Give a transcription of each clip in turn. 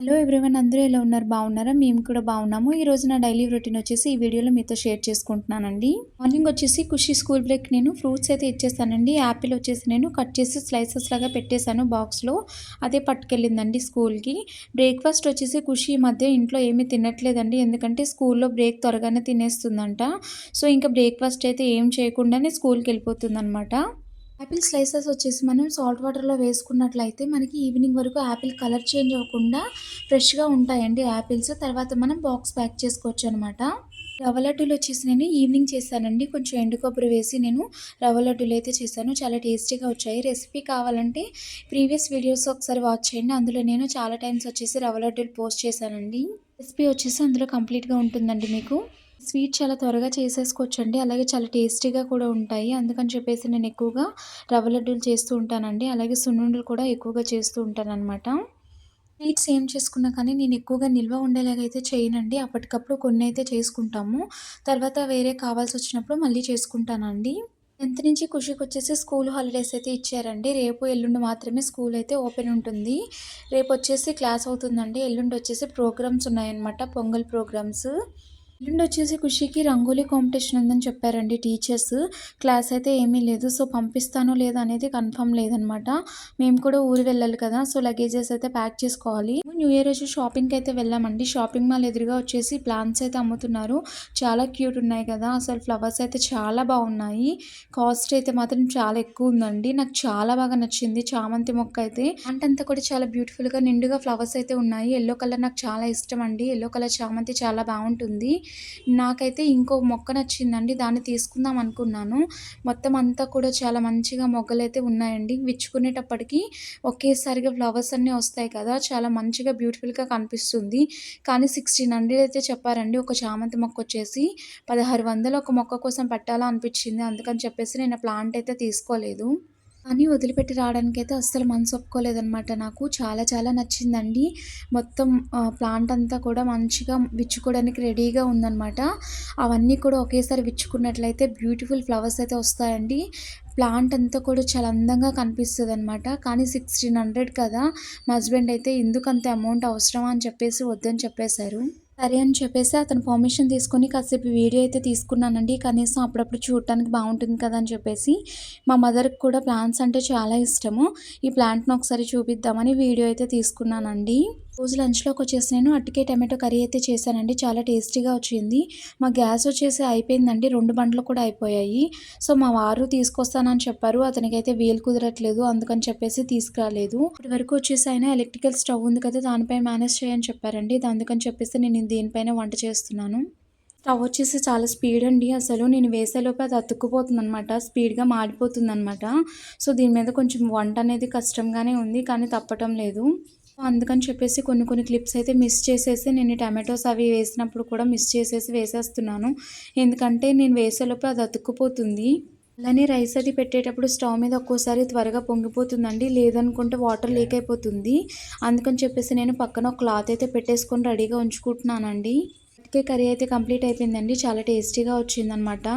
Hello everyone అందరూ ఎలా ఉన్నారు? బాగున్నారా? మేము కూడా బాగున్నాము. ఈ రోజు నా డైలీ రొటీన్ వచ్చేసి ఈ వీడియోలో మీతో షేర్ చేసుకుంటున్నానండి. మార్నింగ్ వచ్చేసి ఖుషి స్కూల్ బ్రేక్ నేను ఫ్రూట్స్ అయితే ఇచ్చేసానండి. యాపిల్ వచ్చేసి నేను కట్ చేసి స్లైసెస్ లాగా పెట్టేశాను బాక్స్లో. అదే పట్టుకెళ్ళిందండి స్కూల్కి. బ్రేక్ఫాస్ట్ వచ్చేసి ఖుషి మధ్య ఇంట్లో ఏమీ తినట్లేదండి. ఎందుకంటే స్కూల్లో బ్రేక్ త్వరగానే తినేస్తుందంట. సో ఇంకా బ్రేక్ఫాస్ట్ అయితే ఏం చేయకుండానే స్కూల్కి వెళ్ళిపోతుందనమాట యాపిల్ స్లైసెస్ వచ్చేసి మనం సాల్ట్ వాటర్లో వేసుకున్నట్లయితే మనకి ఈవినింగ్ వరకు యాపిల్ కలర్ చేంజ్ అవ్వకుండా ఫ్రెష్గా ఉంటాయండి యాపిల్స్ తర్వాత మనం బాక్స్ ప్యాక్ చేసుకోవచ్చు అనమాట రవ్వ లడ్డూలు వచ్చేసి నేను ఈవినింగ్ చేశానండి. కొంచెం ఎండు కొబ్బరి వేసి నేను రవ్వ లడ్డూలు అయితే చేశాను. చాలా టేస్టీగా వచ్చాయి. రెసిపీ కావాలంటే ప్రీవియస్ వీడియోస్ ఒకసారి వాచ్ చేయండి. అందులో నేను చాలా టైమ్స్ వచ్చేసి రవ్వ లడ్డూలు పోస్ట్ చేశానండి. రెసిపీ వచ్చేసి అందులో కంప్లీట్గా ఉంటుందండి మీకు. స్వీట్ చాలా త్వరగా చేసేసుకోవచ్చండి. అలాగే చాలా టేస్టీగా కూడా ఉంటాయి. అందుకని చెప్పేసి నేను ఎక్కువగా రవ్వ లడ్డూలు చేస్తూ ఉంటానండి. అలాగే సున్నుండలు కూడా ఎక్కువగా చేస్తూ ఉంటానన్నమాట. స్వీట్స్ ఏం చేసుకున్నా కానీ నేను ఎక్కువగా నిల్వ ఉండేలాగా అయితే చేయనండి. అప్పటికప్పుడు కొన్ని అయితే చేసుకుంటాము. తర్వాత వేరే కావాల్సి వచ్చినప్పుడు మళ్ళీ చేసుకుంటానండి. టెన్త్ నుంచి ఖుషికి వచ్చేసి స్కూల్ హాలిడేస్ అయితే ఇచ్చారండి. రేపు ఎల్లుండి మాత్రమే స్కూల్ అయితే ఓపెన్ ఉంటుంది. రేపు వచ్చేసి క్లాస్ అవుతుందండి. ఎల్లుండి వచ్చేసి ప్రోగ్రామ్స్ ఉన్నాయన్నమాట. పొంగల్ ప్రోగ్రామ్స్. ఎల్లుండి వచ్చేసి ఖుషికి రంగోలీ కాంపిటీషన్ ఉందని చెప్పారండి టీచర్స్. క్లాస్ అయితే ఏమీ లేదు. సో పంపిస్తానో లేదో అనేది కన్ఫర్మ్ లేదనమాట. మేము కూడా ఊరు వెళ్ళాలి కదా సో లగేజెస్ అయితే ప్యాక్ చేసుకోవాలి. న్యూ ఇయర్ వచ్చి షాపింగ్కి అయితే వెళ్ళామండి. షాపింగ్ మాల్ ఎదురుగా వచ్చేసి ప్లాంట్స్ అయితే అమ్ముతున్నారు. చాలా క్యూట్ ఉన్నాయి కదా అసలు ఫ్లవర్స్ అయితే చాలా బాగున్నాయి. కాస్ట్ అయితే మాత్రం చాలా ఎక్కువ ఉందండి. నాకు చాలా బాగా నచ్చింది చామంతి మొక్క అయితే. అంతా కూడా చాలా బ్యూటిఫుల్గా నిండుగా ఫ్లవర్స్ అయితే ఉన్నాయి. ఎల్లో కలర్ నాకు చాలా ఇష్టం అండి. ఎల్లో కలర్ చామంతి చాలా బాగుంటుంది. నాకైతే ఇంకో మొక్క నచ్చిందండి దాన్ని తీసుకుందాం అనుకున్నాను. మొత్తం అంతా కూడా చాలా మంచిగా మొగ్గలు అయితే ఉన్నాయండి. విచ్చుకునేటప్పటికి ఒకేసారిగా ఫ్లవర్స్ అన్నీ వస్తాయి కదా చాలా మంచిగా బ్యూటిఫుల్గా కనిపిస్తుంది. కానీ సిక్స్టీన్ హండ్రెడ్ అయితే చెప్పారండి ఒక చామంతి మొక్క వచ్చేసి పదహారు వందలు ఒక మొక్క కోసం పెట్టాలా అనిపించింది. అందుకని చెప్పేసి నేను ప్లాంట్ అయితే తీసుకోలేదు. కానీ వదిలిపెట్టి రావడానికైతే అస్సలు మనసు ఒప్పుకోలేదనమాట నాకు. చాలా చాలా నచ్చిందండి. మొత్తం ప్లాంట్ అంతా కూడా మంచిగా విచ్చుకోవడానికి రెడీగా ఉందన్నమాట. అవన్నీ కూడా ఒకేసారి విచ్చుకున్నట్లయితే బ్యూటిఫుల్ ఫ్లవర్స్ అయితే వస్తాయండి. ప్లాంట్ అంతా కూడా చాలా అందంగా కనిపిస్తుంది అనమాట కానీ సిక్స్టీన్ హండ్రెడ్ కదా. మా హస్బెండ్ అయితే ఎందుకు అంత అమౌంట్ అవసరమా అని చెప్పేసి వద్దని చెప్పేశారు. సరే అని చెప్పేసి అతను పర్మిషన్ తీసుకొని కాసేపు వీడియో అయితే తీసుకున్నానండి. కనీసం అప్పుడప్పుడు చూడటానికి బాగుంటుంది కదా అని చెప్పేసి మా మదర్కి కూడా ప్లాంట్స్ అంటే చాలా ఇష్టము. ఈ ప్లాంట్ను ఒకసారి చూపిద్దామని వీడియో అయితే తీసుకున్నానండి. రోజు లంచ్లోకి వచ్చేసి నేను అట్టికే టమాటో కర్రీ అయితే చేశానండి. చాలా టేస్టీగా వచ్చింది. మా గ్యాస్ వచ్చేసి అయిపోయిందండి. రెండు బండ్లు కూడా అయిపోయాయి. సో మా వారు తీసుకొస్తానని చెప్పారు. అతనికైతే వీలు కుదరట్లేదు. అందుకని చెప్పేసి తీసుకురాలేదు. ఇప్పటి వరకు వచ్చేసి ఆయన ఎలక్ట్రికల్ స్టవ్ ఉంది కదా దానిపై మేనేజ్ చేయని చెప్పారండి. అందుకని చెప్పేసి నేను దీనిపైన వంట చేస్తున్నాను. స్టవ్ వచ్చేసి చాలా స్పీడ్ అండి. అసలు నేను వేసేలోపు అది అతుక్కుపోతుంది అనమాట స్పీడ్గా మాడిపోతుంది అనమాట సో దీని మీద కొంచెం వంట అనేది కష్టంగానే ఉంది. కానీ తప్పటం లేదు. సో అందుకని చెప్పేసి కొన్ని కొన్ని క్లిప్స్ అయితే మిస్ చేసేసి నేను టమాటోస్ అవి వేసినప్పుడు కూడా మిస్ చేసేసి వేసేస్తున్నాను. ఎందుకంటే నేను వేసేలోపు అది అతుక్కుపోతుంది. అలానే రైస్ అది పెట్టేటప్పుడు స్టవ్ మీద ఒక్కోసారి త్వరగా పొంగిపోతుందండి. లేదనుకుంటే వాటర్ లీక్ అయిపోతుంది. అందుకని చెప్పేసి నేను పక్కన ఒక క్లాత్ అయితే పెట్టేసుకొని రెడీగా ఉంచుకుంటున్నానండి. కర్రీ అయితే కంప్లీట్ అయిపోయిందండి. చాలా టేస్టీగా వచ్చిందనమాట.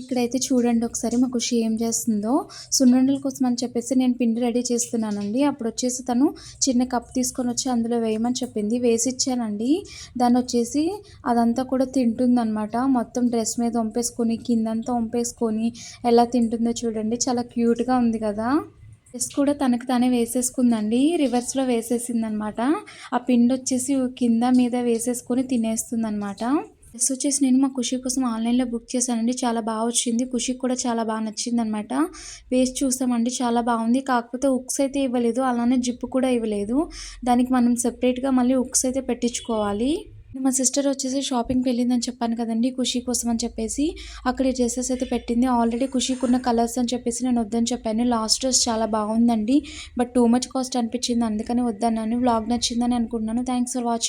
ఇక్కడైతే చూడండి ఒకసారి మా ఖుషి ఏం చేస్తుందో. సున్నుండల కోసం అని చెప్పేసి నేను పిండి రెడీ చేస్తున్నానండి. అప్పుడు వచ్చేసి తను చిన్న కప్ తీసుకొని వచ్చి అందులో వేయమని చెప్పింది. వేసి ఇచ్చానండి. దాన్ని వచ్చేసి అదంతా కూడా తింటుందనమాట మొత్తం డ్రెస్ మీద వంపేసుకొని కిందంతా వంపేసుకొని ఎలా తింటుందో చూడండి. చాలా క్యూట్గా ఉంది కదా. డ్రెస్ కూడా తనకు తానే వేసేసుకుందండి. రివర్స్లో వేసేసిందనమాట ఆ పిండి వచ్చేసి కింద మీద వేసేసుకొని తినేస్తుందనమాట డ్రెస్ వచ్చేసి నేను మా ఖుషి కోసం ఆన్లైన్లో బుక్ చేశానండి. చాలా బాగా వచ్చింది. ఖుషికి కూడా చాలా బాగా నచ్చింది అనమాట వేసి చూసామండి. చాలా బాగుంది. కాకపోతే ఉక్స్ అయితే ఇవ్వలేదు. అలానే జిప్పు కూడా ఇవ్వలేదు. దానికి మనం సెపరేట్గా మళ్ళీ ఉక్స్ అయితే పెట్టించుకోవాలి. మా సిస్టర్ వచ్చేసి షాపింగ్కి వెళ్ళిందని చెప్పాను కదండి ఖుషి కోసం అని చెప్పేసి. అక్కడ డ్రెస్సెస్ అయితే పెట్టింది. ఆల్రెడీ ఖుషికి ఉన్న కలర్స్ అని చెప్పేసి నేను వద్దని చెప్పాను. లాస్ట్ డ్రెస్ చాలా బాగుందండి. బట్ టూ మచ్ కాస్ట్ అనిపించింది. అందుకని వద్దన్నాను. వ్లాగ్ నచ్చిందని అనుకుంటున్నాను. Thanks for watching.